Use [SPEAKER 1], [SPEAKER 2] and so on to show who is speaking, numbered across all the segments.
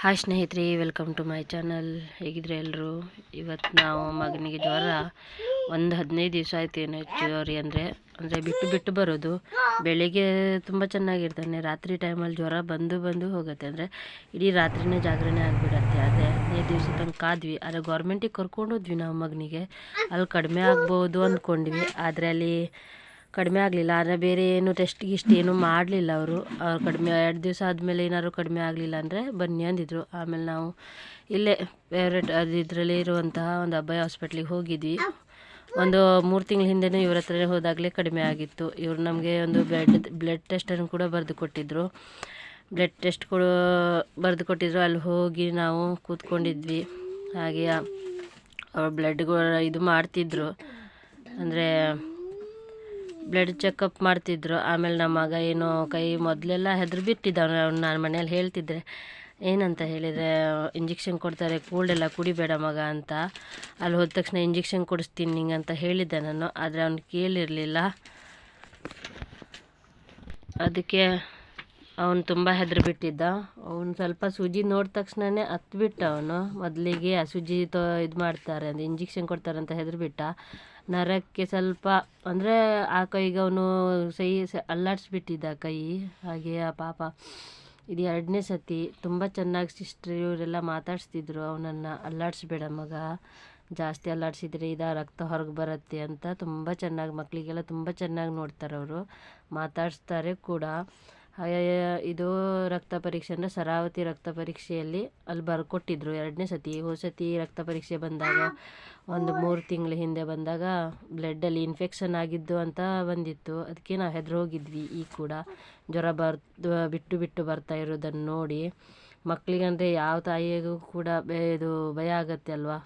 [SPEAKER 1] Hi ಸ್ನೇಹಿತರೆ welcome to my channel ಹೇಗಿದ್ರೆ ಎಲ್ಲರೂ ಇವತ್ತು ನಾವು ಮಗನಿಗೆ ಜ್ವರ. ಒಂದು ಹದಿನೈದು ದಿವಸ ಆಯ್ತು ಏನು ಜ್ವರಿ ಅಂದರೆ. ಅಂದರೆ ಬಿಟ್ಟು ಬಿಟ್ಟು ಬರೋದು. ಬೆಳಿಗ್ಗೆ ತುಂಬ ಚೆನ್ನಾಗಿರ್ತಾನೆ. ರಾತ್ರಿ ಟೈಮಲ್ಲಿ ಜ್ವರ ಬಂದು ಬಂದು ಹೋಗುತ್ತೆ. ಅಂದರೆ ಇಡೀ ರಾತ್ರಿನೇ ಜಾಗರಣೆ ಆಗಿಬಿಡತ್ತೆ. ಅದೇ ಹದಿನೈದು ದಿವಸ ತನಕ ಕಾದ್ವಿ ಆದರೆ ಗೌರ್ಮೆಂಟಿಗೆ ಕರ್ಕೊಂಡು ಹೋದ್ವಿ ನಾವು ಮಗನಿಗೆ. ಅಲ್ಲಿ ಕಡಿಮೆ ಆಗ್ಬೋದು ಅಂದ್ಕೊಂಡ್ವಿ ಆದರೆ ಅಲ್ಲಿ ಕಡಿಮೆ ಆಗಲಿಲ್ಲ. ಆದರೆ ಬೇರೆ ಏನು ಟೆಸ್ಟ್ ಗಿಸ್ಟ್ ಏನು ಮಾಡಲಿಲ್ಲ ಅವರು. ಅವ್ರು ಕಡಿಮೆ, ಎರಡು ದಿವಸ ಆದಮೇಲೆ ಏನಾದ್ರು ಕಡಿಮೆ ಆಗಲಿಲ್ಲ ಅಂದರೆ ಬನ್ನಿ ಅಂದಿದ್ರು. ಆಮೇಲೆ ನಾವು ಇಲ್ಲೇ ಫೇವ್ರೇಟ್ ಅದು ಇದರಲ್ಲಿ ಇರುವಂತಹ ಒಂದು ಅಬ್ಬಾಯಿ ಹಾಸ್ಪಿಟ್ಲಿಗೆ ಹೋಗಿದ್ವಿ. ಒಂದು ಮೂರು ತಿಂಗಳ ಹಿಂದೆನೂ ಇವ್ರ ಹತ್ರನೇ ಹೋದಾಗಲೇ ಕಡಿಮೆ ಆಗಿತ್ತು. ಇವರು ನಮಗೆ ಒಂದು ಬ್ಲಡ್ ಬ್ಲಡ್ ಟೆಸ್ಟನ್ನು ಕೂಡ ಬರೆದು ಕೊಟ್ಟಿದ್ದರು ಬ್ಲಡ್ ಟೆಸ್ಟ್ ಕೊಡು ಬರೆದು ಕೊಟ್ಟಿದ್ರು. ಅಲ್ಲಿ ಹೋಗಿ ನಾವು ಕೂತ್ಕೊಂಡಿದ್ವಿ. ಹಾಗೆ ಅವ್ರು ಬ್ಲಡ್ಗಳು ಇದು ಮಾಡ್ತಿದ್ರು. ಅಂದರೆ ಬ್ಲಡ್ ಚೆಕಪ್ ಮಾಡ್ತಿದ್ರು. ಆಮೇಲೆ ನಮ್ಮ ಮಗ ಏನೋ ಕೈ ಮೊದಲೆಲ್ಲ ಹೆದ್ರ ಬಿಟ್ಟಿದ್ದವನು ಅವ್ನು ನಾನು ಮನೇಲಿ ಹೇಳ್ತಿದ್ದೆ ಏನಂತ ಹೇಳಿದರೆ ಇಂಜೆಕ್ಷನ್ ಕೊಡ್ತಾರೆ ಕೂಲ್ಡೆಲ್ಲ ಕುಡಿಬೇಡ ಮಗ ಅಂತ. ಅಲ್ಲಿ ಹೋದ ತಕ್ಷಣ ಇಂಜೆಕ್ಷನ್ ಕೊಡಿಸ್ತೀನಿ ನಿಂಗೆ ಅಂತ ಹೇಳಿದ್ದೆ ನಾನು. ಆದರೆ ಅವ್ನು ಕೇಳಿರಲಿಲ್ಲ. ಅದಕ್ಕೆ ಅವನು ತುಂಬ ಹೆದ್ರು ಬಿಟ್ಟಿದ್ದ ಅವನು ಸ್ವಲ್ಪ ಸೂಜಿ ನೋಡಿದ ತಕ್ಷಣವೇ ಹತ್ಬಿಟ್ಟ ಅವನು. ಮೊದಲಿಗೆ ಆ ಸೂಜಿ ತೋ ಇದು ಮಾಡ್ತಾರೆ ಅಂದರೆ ಇಂಜೆಕ್ಷನ್ ಕೊಡ್ತಾರೆ ಅಂತ ಹೆದ್ರು ಬಿಟ್ಟ ನರಕ್ಕೆ ಸ್ವಲ್ಪ, ಅಂದರೆ ಆ ಕೈಗೆ ಅವನು ಸೈ ಅಲ್ಲಾಡಿಸ್ಬಿಟ್ಟಿದ್ದ ಕೈ. ಹಾಗೆ ಆ ಪಾಪ ಇದು ಎರಡನೇ ಸತಿ ತುಂಬ ಚೆನ್ನಾಗಿ ಸಿಸ್ಟ್ರ್ ಇವರೆಲ್ಲ ಮಾತಾಡಿಸ್ತಿದ್ರು ಅವನನ್ನು. ಅಲ್ಲಾಡಿಸ್ಬೇಡ ಮಗ, ಜಾಸ್ತಿ ಅಲ್ಲಾಡಿಸಿದ್ರೆ ಇದು ರಕ್ತ ಹೊರಗೆ ಬರುತ್ತೆ ಅಂತ. ತುಂಬ ಚೆನ್ನಾಗಿ ಮಕ್ಕಳಿಗೆಲ್ಲ ತುಂಬ ಚೆನ್ನಾಗಿ ನೋಡ್ತಾರೆ ಅವರು. ಮಾತಾಡಿಸ್ತಾರೆ ಕೂಡ. ಇದು ರಕ್ತ ಪರೀಕ್ಷೆ ಅಂದರೆ ಸರಾವತಿ ರಕ್ತ ಪರೀಕ್ಷೆಯಲ್ಲಿ ಅಲ್ಲಿ ಬರ್ಕೊಟ್ಟಿದ್ರು. ಎರಡನೇ ಸತಿ ಹೋದ ಸತಿ ರಕ್ತ ಪರೀಕ್ಷೆ ಬಂದಾಗ, ಒಂದು ಮೂರು ತಿಂಗಳ ಹಿಂದೆ ಬಂದಾಗ ಬ್ಲಡ್ಡಲ್ಲಿ ಇನ್ಫೆಕ್ಷನ್ ಆಗಿದ್ದು ಅಂತ ಬಂದಿತ್ತು. ಅದಕ್ಕೆ ನಾವು ಹೆದ್ರ ಹೋಗಿದ್ವಿ ಈಗ ಕೂಡ ಜ್ವರ ಬರ್, ಬಿಟ್ಟು ಬಿಟ್ಟು ಬರ್ತಾ ಇರೋದನ್ನು ನೋಡಿ. ಮಕ್ಕಳಿಗಂದರೆ ಯಾವ ತಾಯಿಗೂ ಕೂಡ ಇದು ಭಯ ಆಗತ್ತೆ ಅಲ್ವಾ?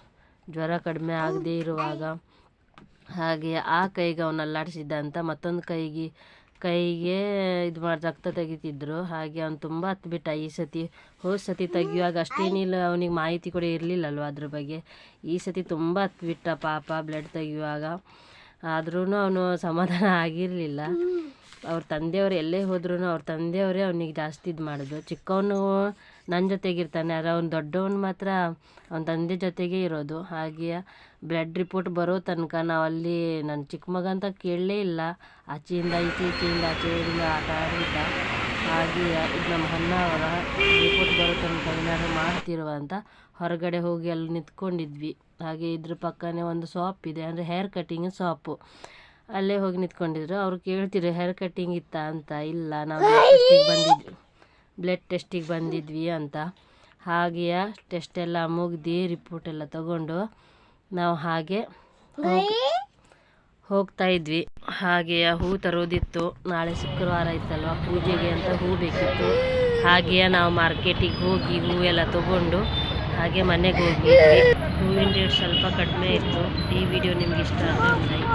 [SPEAKER 1] ಜ್ವರ ಕಡಿಮೆ ಆಗದೇ ಇರುವಾಗ. ಹಾಗೆ ಆ ಕೈಗೆ ಅವನು ಅಲ್ಲಾಡಿಸಿದ್ದ ಅಂತ ಮತ್ತೊಂದು ಕೈಗೆ ಕೈಗೆ ಇದು ಮಾಡಿ ರಕ್ತ ತೆಗಿತಿದ್ರು. ಹಾಗೆ ಅವ್ನು ತುಂಬ ಹತ್ಬಿಟ್ಟ. ಈ ಸತಿ ಹೋದ ಸತಿ ತೆಗಿಯುವಾಗ ಅಷ್ಟೇನಿಲ್ಲ, ಅವನಿಗೆ ಮಾಹಿತಿ ಕೂಡ ಇರಲಿಲ್ಲಲ್ವ ಅದ್ರ ಬಗ್ಗೆ. ಈ ಸತಿ ತುಂಬ ಹತ್ಬಿಟ್ಟ ಪಾಪ ಬ್ಲಡ್ ತೆಗಿಯುವಾಗ. ಆದ್ರೂ ಅವನು ಸಮಾಧಾನ ಆಗಿರಲಿಲ್ಲ. ಅವ್ರ ತಂದೆಯವರು ಎಲ್ಲೇ ಹೋದ್ರೂ ಅವ್ರ ತಂದೆಯವರೇ ಅವನಿಗೆ ಜಾಸ್ತಿ ಇದು ಮಾಡೋದು. ಚಿಕ್ಕವನು ನನ್ನ ಜೊತೆಗಿರ್ತಾನೆ ಆದರೆ ಅವ್ನು ದೊಡ್ಡವನು ಮಾತ್ರ ಅವನ ತಂದೆ ಜೊತೆಗೆ ಇರೋದು. ಹಾಗೆ ಬ್ಲಡ್ ರಿಪೋರ್ಟ್ ಬರೋ ತನಕ ನಾವು ಅಲ್ಲಿ ನನ್ನ ಚಿಕ್ಕ ಮಗ ಅಂತ ಕೇಳಲೇ ಇಲ್ಲ. ಆಚೆಯಿಂದ ಈಚೆ ಈಚೆಯಿಂದ ಆಚೆಯಿಂದ ಆಟ ಆಡಿದ್ದ. ಹಾಗೆ ಇದು ನಮ್ಮ ಅಣ್ಣ ಅವರ ರಿಪೋರ್ಟ್ ಬರೋ ತನಕ ಏನಾದ್ರು ಮಾಡ್ತಿರುವ ಅಂತ ಹೊರಗಡೆ ಹೋಗಿ ಅಲ್ಲಿ ನಿಂತ್ಕೊಂಡಿದ್ವಿ. ಹಾಗೆ ಇದ್ರ ಪಕ್ಕನೇ ಒಂದು ಶಾಪ್ ಇದೆ, ಅಂದರೆ ಹೇರ್ ಕಟಿಂಗ್ ಶಾಪು ಅಲ್ಲೇ ಹೋಗಿ ನಿಂತ್ಕೊಂಡಿದ್ರು. ಅವ್ರು ಕೇಳ್ತಿದ್ರು ಹೇರ್ ಕಟಿಂಗ್ ಇತ್ತಾ? ಅಂತ. ಇಲ್ಲ, ನಾವು ಬಂದಿದ್ವಿ. ಬ್ಲಡ್ ಟೆಸ್ಟಿಗೆ ಬಂದಿದ್ವಿ ಅಂತ. ಹಾಗೆಯೇ ಟೆಸ್ಟ್ ಎಲ್ಲ ಮುಗ್ದು ರಿಪೋರ್ಟ್ ಎಲ್ಲ ತಗೊಂಡು ನಾವು ಹಾಗೆ ಹೋಗಿ ಹೋಗ್ತಾ ಇದ್ವಿ. ಹಾಗೆ ಹೂ ತರೋದಿತ್ತು. ನಾಳೆ ಶುಕ್ರವಾರ ಇತ್ತಲ್ವ? ಪೂಜೆಗೆ ಅಂತ ಹೂ ಬೇಕಿತ್ತು. ಹಾಗೆಯೇ ನಾವು ಮಾರ್ಕೆಟಿಗೆ ಹೋಗಿ ಹೂವೆಲ್ಲ ತಗೊಂಡು ಹಾಗೆ ಮನೆಗೆ ಹೋಗಿದ್ವಿ ಹೂವಿನ ರೇಟ್ ಸ್ವಲ್ಪ ಕಡಿಮೆ ಇತ್ತು. ಈ ವಿಡಿಯೋ ನಿಮ್ಗೆ ಇಷ್ಟ ಆದರೆ ಲೈಕ್